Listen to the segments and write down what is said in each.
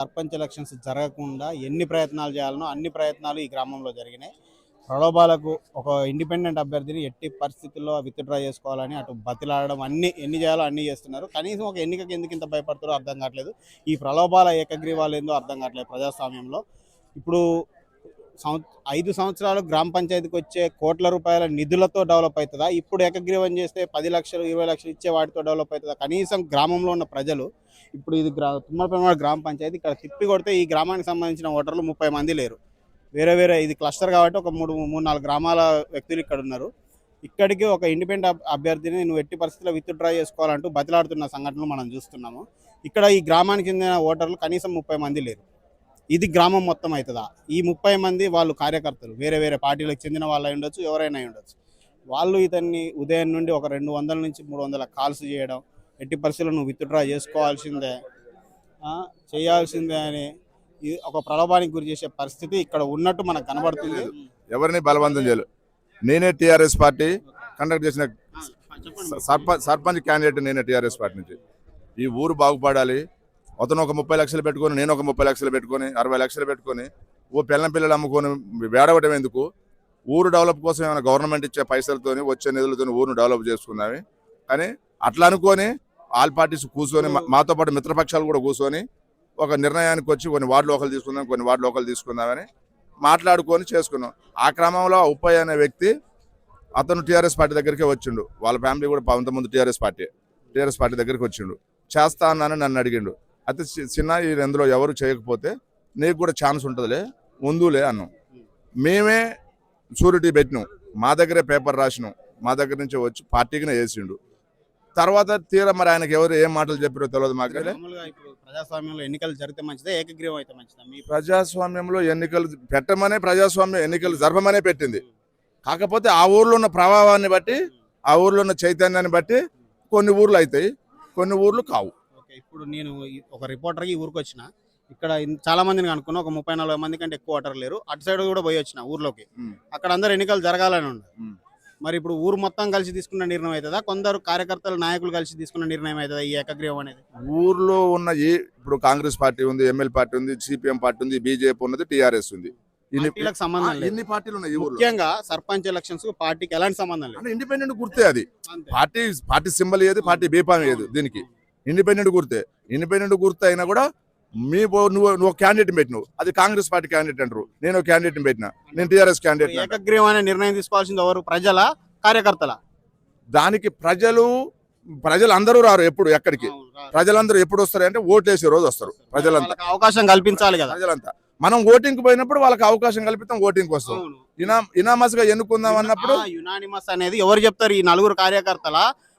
Sarpanch elections జరగకుండా ఎన్ని ప్రయత్నాలు చేయాలనో అన్ని ప్రయత్నాలు ఈ గ్రామంలో జరిగినాయి. ప్రలోభాలకు ఒక ఇండిపెండెంట్ అభ్యర్థిని ఎట్టి పరిస్థితుల్లో విత్డ్రా చేసుకోవాలని అటు బతిలాడడం అన్ని ఎన్ని చేయాలో అన్ని చేస్తున్నారు. కనీసం ఒక ఎన్నికకి ఎందుకు ఇంత భయపడుతారో అర్థం కావట్లేదు. ఈ ప్రలోభాల ఏకగ్రీవాలు ఏందో అర్థం కావట్లేదు ప్రజాస్వామ్యంలో. ఇప్పుడు ఐదు సంవత్సరాలు గ్రామ పంచాయతీకి వచ్చే కోట్ల రూపాయల నిధులతో డెవలప్ అవుతుందా ఇప్పుడు ఏకగ్రీవం చేస్తే పది లక్షలు ఇరవై లక్షలు ఇచ్చే వాటితో డెవలప్ అవుతుందా కనీసం గ్రామంలో ఉన్న ప్రజలు ఇప్పుడు ఇది గ్రా తుమ్మలపల్లి గ్రామ పంచాయతీ ఇక్కడ తిప్పి కొడితే ఈ గ్రామానికి సంబంధించిన ఓటర్లు ముప్పై మంది లేరు. వేరే వేరే ఇది క్లస్టర్ కాబట్టి ఒక మూడు మూడు నాలుగు గ్రామాల వ్యక్తులు ఇక్కడ ఉన్నారు. ఇక్కడికి ఒక ఇండిపెండెంట్ అబ్- అభ్యర్థిని నువ్వు ఎట్టి పరిస్థితుల్లో విత్డ్రా చేసుకోవాలంటూ బతిలాడుతున్న సంఘటనలు మనం చూస్తున్నాము. ఇక్కడ ఈ గ్రామానికి చెందిన ఓటర్లు కనీసం ముప్పై మంది లేరు. ఇది గ్రామం మొత్తం అవుతుందా? ఈ ముప్పై మంది వాళ్ళు కార్యకర్తలు వేరే వేరే పార్టీలకు చెందిన వాళ్ళు అయి ఉండొచ్చు ఎవరైనా ఉండొచ్చు. వాళ్ళు ఇతన్ని ఉదయం నుండి ఒక రెండు వందల నుంచి మూడు వందల కాల్స్ చేయడం ఎట్టి పరిస్థితుల్లో నువ్వు విత్డ్రా చేసుకోవాల్సిందే ఆ, చేయాల్సిందే అని ఇది ఒక ప్రలోభానికి గురి చేసే పరిస్థితి ఇక్కడ ఉన్నట్టు మనకు కనబడుతుంది. ఎవరిని బలవంతం చేయలేదు. నేనే టీఆర్ఎస్ పార్టీ కండక్ట్ చేసిన సర్పంచ్ సర్పంచ్ క్యాండిడేట్ నేనే టీఆర్ఎస్ పార్టీ నుంచి. ఈ ఊరు బాగుపడాలి అతను ఒక ముప్పై లక్షలు పెట్టుకొని నేను ఒక ముప్పై లక్షలు పెట్టుకొని అరవై లక్షలు పెట్టుకొని ఓ పిల్లల పిల్లలు అమ్ముకొని వేడవటం ఎందుకు? ఊరు డెవలప్ కోసం ఏమైనా గవర్నమెంట్ ఇచ్చే పైసలతోని వచ్చే నిధులతో ఊరును డెవలప్ చేసుకున్నావి కానీ అట్లా అనుకొని ఆల్ పార్టీస్ కూర్చొని మాతో పాటు మిత్రపక్షాలు కూడా కూర్చొని ఒక నిర్ణయానికి వచ్చి కొన్ని వార్డులు ఒకరు తీసుకుందాం కొన్ని వార్డులు ఒకరు తీసుకుందామని మాట్లాడుకొని చేసుకున్నాం. ఆ క్రమంలో ఉప్పయ్య అనే వ్యక్తి అతను టీఆర్ఎస్ పార్టీ దగ్గరికి వచ్చిండు. వాళ్ళ ఫ్యామిలీ కూడా ముందు టీఆర్ఎస్ పార్టీ టీఆర్ఎస్ పార్టీ దగ్గరికి వచ్చిండు. చేస్తా అన్నాను నన్ను అడిగిండు. అయితే చి- చిన్న ఈ ఇందులో ఎవరు చేయకపోతే నీకు కూడా ఛాన్స్ ఉంటుందిలే ముందులే అన్నాం. మేమే షూరిటీ పెట్టినాం. మా దగ్గరే పేపర్ రాసినాం. మా దగ్గర నుంచి వచ్చి పార్టీకినే వేసిండు. తర్వాత తీరా మరి ఆయనకి ఎవరు ఏం మాటలు చెప్పారో తెలియదు మాకు. ప్రజాస్వామ్యంలో ఎన్నికలు జరిగితే మంచిదా ఏకగ్రీవం అయితే మంచిదా మీ ప్రజాస్వామ్యంలో ఎన్నికలు పెట్టమనే ప్రజాస్వామ్యం ఎన్నికలు జరపమనే పెట్టింది. కాకపోతే ఆ ఊర్లో ఉన్న ప్రభావాన్ని బట్టి ఆ ఊర్లో ఉన్న చైతన్యాన్ని బట్టి కొన్ని ఊర్లు అవుతాయి కొన్ని ఊర్లు కావు. ఇప్పుడు నేను ఒక రిపోర్టర్కి ఊరికి వచ్చిన ఇక్కడ చాలా మందిని కనుక్కున్నా ఒక ముప్పై నలభై మంది కంటే ఎక్కువ ఓటర్ లేరు. అటు సైడ్ కూడా పోయి వచ్చిన ఊర్లోకి. అక్కడ అందరు ఎన్నికలు జరగాలని మ్మ్. మరి ఇప్పుడు ఊరు మొత్తం కలిసి తీసుకున్న నిర్ణయం అవుతుందా? కొందరు కార్యకర్తలు నాయకులు కలిసి తీసుకున్న నిర్ణయం అవుతుందా? ఈ ఏకగ్రీవం అనేది? ఊర్లో ఉన్న ఏ ఇప్పుడు కాంగ్రెస్ పార్టీ ఉంది ఎమ్మెల్యే పార్టీ ఉంది సిపిఎం పార్టీ ఉంది బీజేపీ ఉన్నది టీఆర్ఎస్ ఉంది. పార్టీలకు సంబంధం లేదు. ఎన్ని పార్టీలు ఉన్నాయి ముఖ్యంగా సర్పంచ్ ఎలక్షన్స్కు పార్టీకి ఎలాంటి సంబంధం లేదు. ఇండిపెండెంట్ గుర్తే అది. పార్టీ పార్టీ సింబల్ ఏది పార్టీ బీపాం ఏది దీనికి? ఇండిపెండెంట్ గుర్తే. ఇండిపెండెంట్ గుర్తు అయినా కూడా మీ నువ్వు నువ్వు క్యాండిడేట్ పెట్టినావు. అది కాంగ్రెస్ పార్టీ క్యాండిడేట్ అంటారు. నేను క్యాండిడేట్ పెట్టిన. నేను టీఆర్ఎస్ క్యాండిడేట్ ఏకగ్రీవం అనే నిర్ణయం తీసుకోవాల్సింది ఎవరు? ప్రజల? కార్యకర్తల? దానికి ప్రజలు ప్రజలు అందరూ రారు ఎప్పుడు ఎక్కడికి. ప్రజలందరూ ఎప్పుడు వస్తారు అంటే ఓటేసే రోజు వస్తారు ప్రజలంతా. అవకాశం కల్పించాలి కదా. ప్రజలంతా. మనం ఓటింగ్ పోయినప్పుడు వాళ్ళకి అవకాశం కల్పిస్తాం ఓటింగ్ వస్తాం. ఇనా ఇనామస్గా ఎన్నుకుందాం అన్నప్పుడు యునానిమస్ అనేది ఎవరు చెప్తారు? ఈ నలుగురు కార్యకర్తల?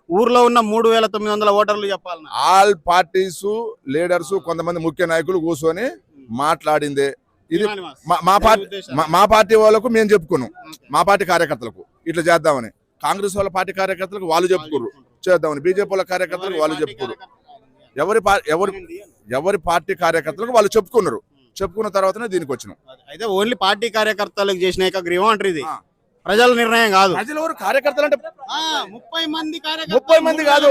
ఊర్లో ఉన్న మూడు వేల తొమ్మిది వందల ఓటర్లు చెప్పాలన్నా. ఆల్ పార్టీస్ లీడర్స్ కొంతమంది ముఖ్య నాయకులు కూర్చొని మాట్లాడిందే. ఇది. మా- పార్టీ. మా- పార్టీ వాళ్ళకు మేము చెప్పుకున్నాం. మా పార్టీ కార్యకర్తలకు ఇట్లా చేద్దామని. కాంగ్రెస్ వాళ్ళ పార్టీ కార్యకర్తలకు వాళ్ళు చెప్పుకోరు చేద్దామని. బీజేపీ వాళ్ళ కార్యకర్తలకు వాళ్ళు చెప్పుకోరు ఎవరి ఎవరి? ఎవరి పార్టీ కార్యకర్తలకు వాళ్ళు చెప్పుకున్నారు. చెప్పుకున్న తర్వాతనే దీనికి వచ్చినాం అయితే ఓన్లీ పార్టీ కార్యకర్తలకు చేసిన ఏకగ్రీవం అంటారు ఇది. ప్రజల నిర్ణయం కాదు. ప్రజలు ఎవరు కార్యకర్తలు అంటే ఆ, ముప్పై మంది ముప్పై మంది కాదు.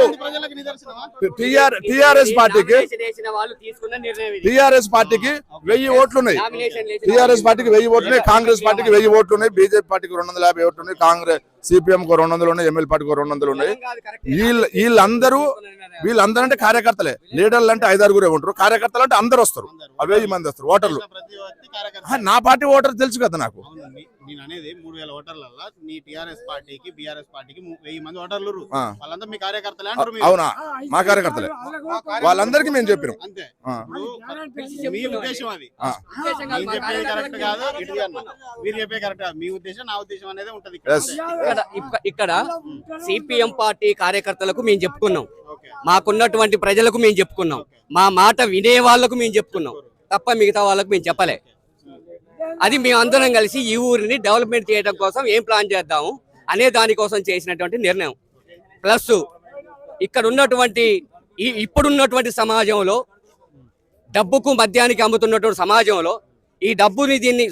టిఆర్ఎస్ పార్టీకి నామినేషన్ వేసిన వాళ్ళు తీసుకున్న నిర్ణయం ఇది. టిఆర్ఎస్ పార్టీకి వెయ్యి ఓట్లు ఉన్నాయి నామినేషన్ వేసిన టిఆర్ఎస్ పార్టీకి వెయ్యి ఓట్లు ఉన్నాయి కాంగ్రెస్ పార్టీకి వెయ్యి ఓట్లు ఉన్నాయి బీజేపీ పార్టీకి రెండు వందల యాభై ఓట్లు ఉన్నాయి కాంగ్రెస్ సిపిఎం కు రెండు వందలు ఉన్నాయి ఎమ్మెల్యే పార్టీకి రెండు వందలు ఉన్నాయి. వీళ్ళు వీళ్ళందరూ వీళ్ళందరూ అంటే కార్యకర్తలే. లీడర్లు అంటే ఐదారుగురే ఉంటారు కార్యకర్తలు అంటే అందరు వస్తారు. వెయ్యి మంది వస్తారు ఓటర్లు. నా పార్టీ ఓటర్ తెలుసు కదా నాకు. నేను అనేది మూడు వేల ఓటర్లలో నీ టిఆర్ఎస్ పార్టీకి బిఆర్ఎస్ పార్టీకి ము- వెయ్యి మంది ఓటర్లు. ఆ. వాళ్ళంతా మీ కార్యకర్తలే అంటారు మీరు. అవునా? మా కార్యకర్తలే. వాళ్ళందరికీ మేము చెప్పినాం. అంతే. ఆ. ఇప్పుడు మీ ఉద్దేశం అది. ఆ. ఉద్దేశం కాదు, నేను మా చెప్పేది కరెక్ట్ కాదు ఇది ఇటు అన్న. మీరు చెప్పేది కరెక్ట్ కాదు. మీ ఉద్దేశం నా ఉద్దేశం అనేది ఉంటది ఇక్కడ. Yes. ఇక్కడ ఇక్క- ఇక్కడ సిపిఎం పార్టీ కార్యకర్తలకు మేము చెప్పుకున్నాం. ఓకే. మాకున్నటువంటి ప్రజలకు మేము చెప్పుకున్నాం. మా మాట వినే వాళ్ళకు మేము చెప్పుకున్నాం. తప్ప మిగతా వాళ్ళకు మేము చెప్పలే. అది మేము అందరం కలిసి ఈ ఊరిని డెవలప్మెంట్ చేయడం కోసం ఏం ప్లాన్ చేద్దాము అనే దానికోసం చేసినటువంటి నిర్ణయం. ప్లస్ ఇక్కడ ఉన్నటువంటి ఈ ఇప్పుడున్నటువంటి సమాజంలో డబ్బుకు మద్యానికి అమ్ముతున్నటువంటి సమాజంలో ఈ డబ్బుని దీన్ని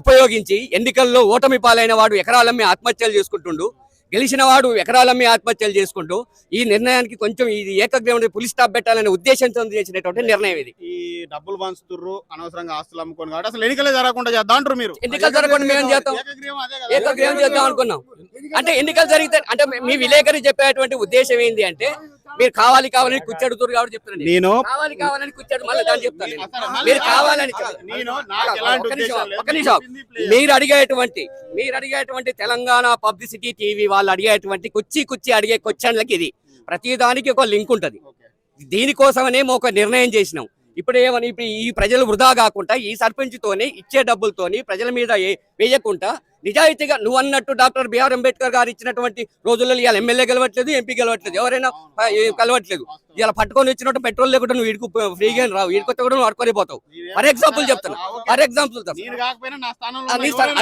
ఉపయోగించి ఎన్నికల్లో ఓటమి పాలైన వాడు ఎకరాలమ్మి ఆత్మహత్యలు చేసుకుంటుండు. గెలిచిన వాడు ఎకరాలమ్మి ఆత్మహత్యలు చేసుకుంటూ ఈ నిర్ణయానికి కొంచెం ఇది ఏకగ్రీవం పులి స్టాప్ పెట్టాలనే ఉద్దేశంతో చేసినటువంటి నిర్ణయం ఇది. ఈ డబ్బులు పంచుతుర్రు అనవసరంగా ఆస్తులు అమ్ముకొని కాబట్టి అసలు ఎన్నికలే జరగకుండా చేద్దాం మీరు? ఎన్నికలు జరగకుండా మేము చేస్తాం? ఏకగ్రీవం చేద్దాం అనుకున్నాం. అంటే ఎన్నికలు జరిగితే అంటే మీ విలేకరి చెప్పేటువంటి ఉద్దేశం ఏంటి అంటే మీరు కావాలి కావాలని కూర్చోడుతున్నారు కాబట్టి చెప్తున్నాను నేను. కావాలి కావాలని కూర్చోడు మళ్ళీ దాన్ని చెప్తాను మీరు కావాలని ఒక్క నిమిషం, మీరు అడిగేటువంటి మీరు అడిగేటువంటి తెలంగాణ పబ్లిసిటీ టీవీ వాళ్ళు అడిగేటువంటి కుచ్చి కుచ్చి అడిగే క్వశ్చన్లకి ఇది. ప్రతి దానికి ఒక లింక్ ఉంటది. దీనికోసమనే ఒక నిర్ణయం చేసినాం. ఇప్పుడు ఏమని ఇప్పుడు ఈ ప్రజలు వృధా కాకుండా ఈ సర్పంచ్ తోని ఇచ్చే డబ్బులతోని ప్రజల మీద వేయకుండా నిజాయితీగా నువ్వు అన్నట్టు డాక్టర్ బిఆర్ అంబేద్కర్ గారు ఇచ్చినటువంటి రోజుల్లో ఇవాళ ఎమ్మెల్యే గెలవట్లేదు ఎంపీ గెలవట్లేదు ఎవరైనా కలవట్లేదు. ఇలా పట్టుకొని వచ్చినట్టు పెట్రోల్ లేకుండా నువ్వు ఇడుకు ఫ్రీగా రావు. ఇడుకొస్తే కూడా నువ్వు అడుకొని పోతావు. ఫర్ ఎగ్జాంపుల్ చెప్తున్నా. ఫర్ ఎగ్జాంపుల్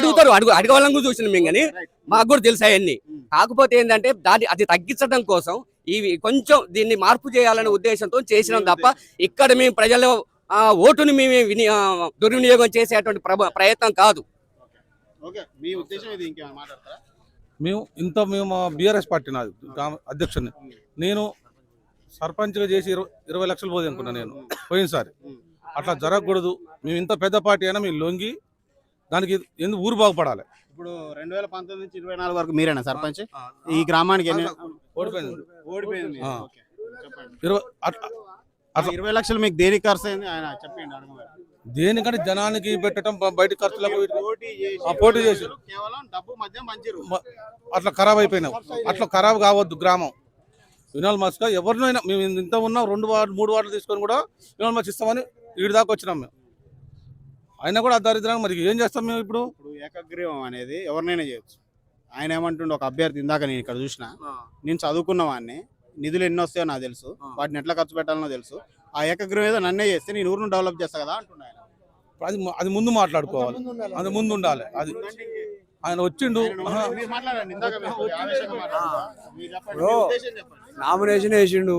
అడుగుతారు అడుగు అడగవాళ్ళని కూడా చూసిన మేము కానీ. మాకు కూడా తెలుసు అవన్నీ. కాకపోతే ఏంటంటే దాన్ని అది తగ్గించడం కోసం ఇవి కొంచెం దీన్ని మార్పు చేయాలనే ఉద్దేశంతో చేసినాం తప్ప ఇక్కడ మేము ప్రజల ఆ, ఓటుని మేము విని దుర్వినియోగం చేసేటువంటి ప్రయత్నం కాదు. ఓకే. మీ ఉద్దేశం ఇది ఇంకేమైనా మాట్లాడతారా? మేము ఇంత మేము బీఆర్ఎస్ పార్టీ నాది అధ్యక్షుడిని నేను సర్పంచ్గా చేసి ఇరవై ఇరవై లక్షలు పోదు అనుకున్నా నేను పోయినసారి. అట్లా జరగకూడదు. మేము ఇంత పెద్ద పార్టీ అయినా మేము లొంగి దానికి ఎందుకు ఊరు బాగుపడాలి? ఇప్పుడు రెండు వేల పంతొమ్మిది నుంచి ఇరవై నాలుగు వరకు మీరేనా సర్పంచ్? ఈ గ్రామానికి ఎన్ని ఓడిపోయింది. ఓడిపోయింది. ఓకే. చెప్పండి. ఇరవై అట్లా ఆ ఇరవై లక్షలు మీకు దేనికి ఖర్చు అయింది? ఆయన చెప్పండి అడగమని. దేనికంటే జనానికి పెట్టడం బ- బయట ఖర్చులకు వీటికి పోటీ చేసి ఆ, పోటీ చేసి. కేవలం డబ్బు మధ్య మంచిరు మ- అట్లా ఖరాబ్ అయిపోయినాం. అట్లా ఖరాబ్ కావద్దు గ్రామం. వినాల్ మస్క ఎవరినైనా మేము ఇంత ఉన్నాం రెండు వార్డు మూడు వార్డులు తీసుకొని కూడా వినాల్ మస్క్ ఇస్తామని ఈడి దాకా వచ్చినాం మేము. అయినా కూడా ఆ దరిద్రాన్ని మరి ఏం చేస్తాం మేము ఇప్పుడు? ఇప్పుడు ఏకగ్రీవం అనేది ఎవరినైనా చేయొచ్చు. ఆయన ఏమంటుండే ఒక అభ్యర్థి ఇందాక నేను ఇక్కడ చూసిన నేను చదువుకున్న వాడిని నిధులు ఎన్ని వస్తాయో నాకు తెలుసు వాటిని ఎట్లా ఖర్చు పెట్టాలనో తెలుసు. ఆ ఏకగ్రీవం ఏదో నన్నే చేస్తే నేను ఊరును డెవలప్ చేస్తా కదా అంటున్నా ఆయన. అది అది ముందు మాట్లాడుకోవాలి. అది ముందు ఉండాలి. అది ఆయన వచ్చిండు. నామినేషన్ వేసిండు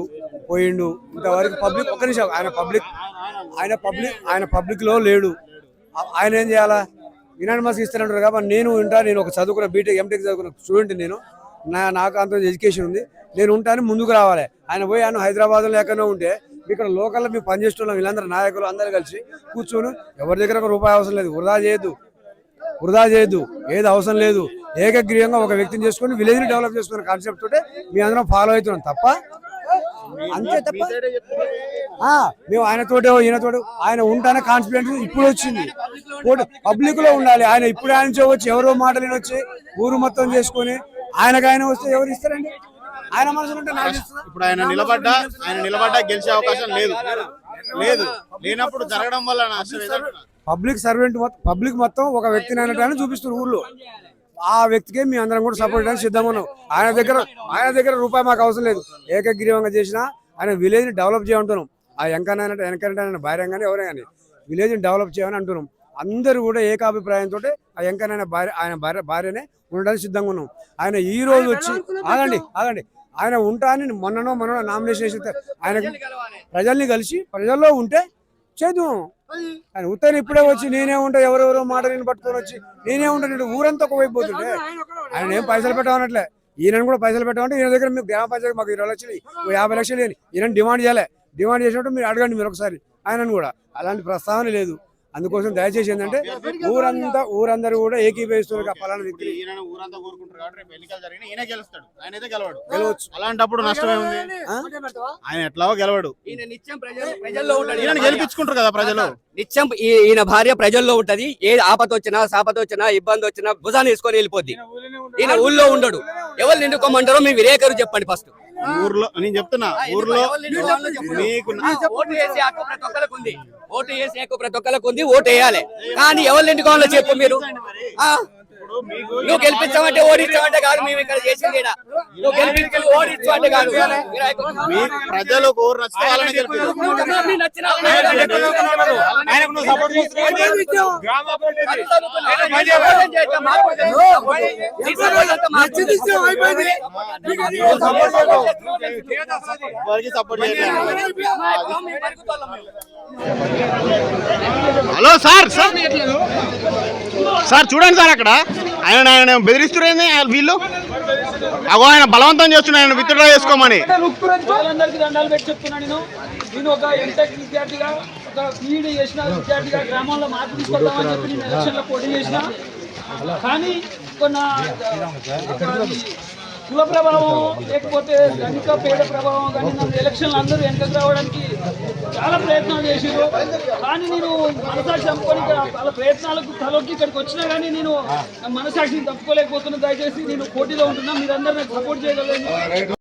పోయిండు. ఇంతవరకు పబ్లిక్ ఒక్క నిమిషం ఆయన పబ్లిక్ ఆయన పబ్లిక్ ఆయన పబ్లిక్లో లేడు. ఆయన ఏం చేయాలా? యునానిమస్ ఇస్తానంటారు కాబట్టి నేను ఉంటా నేను ఒక చదువుకున్న బీటెక్ ఎంటెక్ చదువుకున్న స్టూడెంట్ నేను. నా నాకు అంత ఎడ్యుకేషన్ ఉంది. నేను ఉంటాను ముందుకు రావాలి. ఆయన పోయి ఆయన హైదరాబాద్లో ఎక్కడో ఉంటే ఇక్కడ లోకల్లో మేము పనిచేస్తున్నాం వీళ్ళందరూ నాయకులు అందరూ కలిసి కూర్చొని ఎవరి దగ్గర ఒక రూపాయి అవసరం లేదు. వృధా చేయొద్దు. వృధా చేయొద్దు. ఏది అవసరం లేదు. ఏకగ్రీయంగా ఒక వ్యక్తిని చేసుకొని విలేజ్ని డెవలప్ చేసుకునే కాన్సెప్ట్ తోటే మీ అందరం ఫాలో అవుతున్నాం. తప్ప అంతే తప్ప ఆ, మేము ఆయనతోటో ఈయనతోటో ఆయన ఉంటానే కాన్ఫిడెన్స్ ఇప్పుడు వచ్చింది. పబ్లిక్లో ఉండాలి ఆయన ఇప్పుడు ఆయన వచ్చి ఎవరో మాటలు వచ్చి ఊరు మొత్తం చేసుకొని ఆయనకు ఆయన వస్తే ఎవరు ఇస్తారండి? ఆయన మనసులో? ఇప్పుడు ఆయన నిలబడ్డా ఆయన నిలబడ్డా గెలిచే అవకాశం లేదు. లేదు. లేనప్పుడు జరగడం వల్ల? పబ్లిక్ సర్వెంట్ మొత్తం పబ్లిక్ మొత్తం ఒక వ్యక్తిని అన్నట్టు చూపిస్తున్నారు ఊళ్ళో ఆ వ్యక్తికే మీ అందరం కూడా సపోర్ట్ చేయడానికి సిద్ధంగా ఉన్నాం. ఆయన దగ్గర ఆయన దగ్గర రూపాయి మాకు అవసరం లేదు. ఏకగ్రీవంగా చేసినా ఆయన విలేజ్ని డెవలప్ చేయమంటున్నాం. ఆ వెంకన్న ఆయన భార్య కానీ ఎవరే కానీ విలేజ్ని డెవలప్ చేయమని అంటున్నాం. అందరూ కూడా ఏకాభిప్రాయంతో ఆ వెంకన్న భార్య ఆయన భార్య భార్యనే ఉండడానికి సిద్ధంగా ఉన్నాం. ఆయన ఈ రోజు వచ్చి ఆగండి ఆగండి. ఆయన ఉంటా అని మొన్ననో మొన్న నామినేషన్ చేసి ఆయన ప్రజల్ని కలిసి ప్రజల్లో ఉంటే చేద్దాం ఆయన ఉత్తరం ఇప్పుడే వచ్చి నేనే ఉంటా ఎవరెవరో మాట నేను పట్టుకొని వచ్చి నేనే ఉంటా నేను ఊరంతా ఒకవైపు పోతుంటే ఆయన ఏం పైసలు పెట్టమన్నట్లే ఈయన కూడా పైసలు పెట్టమంటే ఈయన దగ్గర మీకు గ్రామ పంచాయతీ మాకు ఇరవై లక్షలు యాభై లక్షలు ఈయన డిమాండ్ చేయాలి. డిమాండ్ చేసినట్టు మీరు అడగండి మీరు ఒకసారి ఆయనను కూడా. అలాంటి ప్రస్తావన లేదు. అందుకోసం దయచేసి ఏంటంటే ఊరంతా ఊరందరూ కూడా ఏకీభవిస్తున్నారు పలానా వ్యక్తి ఈయన ఊరంతా కోరుకుంటారు కాబట్టి రేపు ఎన్నికలు జరిగిన ఈయన గెలుస్తాడు. ఆయన అయితే గెలవడు. గెలవచ్చు. అలాంటప్పుడు? ఆయన ఎట్లాగో గెలవడు. ఈయన నిత్యం ప్రజలు ప్రజల్లో ఉంటాడు. ఈయన. గెలిపించుకుంటారు కదా ప్రజలు. నిత్యం ఈయన భార్య ప్రజల్లో ఉంటది. ఏ ఆపద వచ్చినా సాపద వచ్చినా ఇబ్బంది వచ్చినా భుజాన్ని వేసుకొని వెళ్ళిపోద్ది. ఈయన ఊళ్ళో ఉండడు. ఎవరు నిండుకోమంటారో మీ విలేకరు చెప్పండి ఫస్ట్ ఊర్లో నేను చెప్తున్నా ఊర్లో మీకు ఓటు వేసే హక్కు ప్రతి ఒక్కరికి ఉంది. ఓటు వేసే హక్కు ప్రతి ఒక్కరికి ఉంది ఓటు వేయాలి. కానీ ఎవరు నిండుకోవాలో చెప్పు మీరు. నువ్వు గెలిపించామంటే ఓడించామంటే కాదు మేము ఇక్కడ చేసింది. నువ్వు గెలిపించి ఓడించామంటే కాదు. Support hello sir sir. Sir చూడండి సార్ అక్కడ. ఆయన ఆయన బెదిరిస్తున్నారు వీళ్ళు? అగో ఆయన బలవంతం చేస్తున్నాడు. విత్డ్రా చేసుకోమని. వాళ్ళందరికీ దండాలు పెట్టి చెప్తున్నా నేను. నేను ఒక ఎంటెక్ విద్యార్థిగా ఒక బీఈడి చేసిన విద్యార్థిగా గ్రామంలో మార్పు తీసుకొద్దామని చెప్పి నేను ఎలక్షన్లో పోటీ చేసిన. కానీ కొన్న కుల ప్రభావం లేకపోతే ధనిక పేద ప్రభావం కానీ నన్ను ఎలక్షన్లు అందరూ వెనకకు రావడానికి చాలా ప్రయత్నాలు చేసారు కానీ నేను మనసాక్షి చంపుకొని వాళ్ళ ప్రయత్నాలకు తలొక్కి ఇక్కడికి వచ్చినా కానీ నేను మనసాక్షిని తప్పుకోలేకపోతున్నా. దయచేసి నేను పోటీలో ఉంటున్నా. మీరందరూ నాకు సపోర్ట్ చేయగలరు.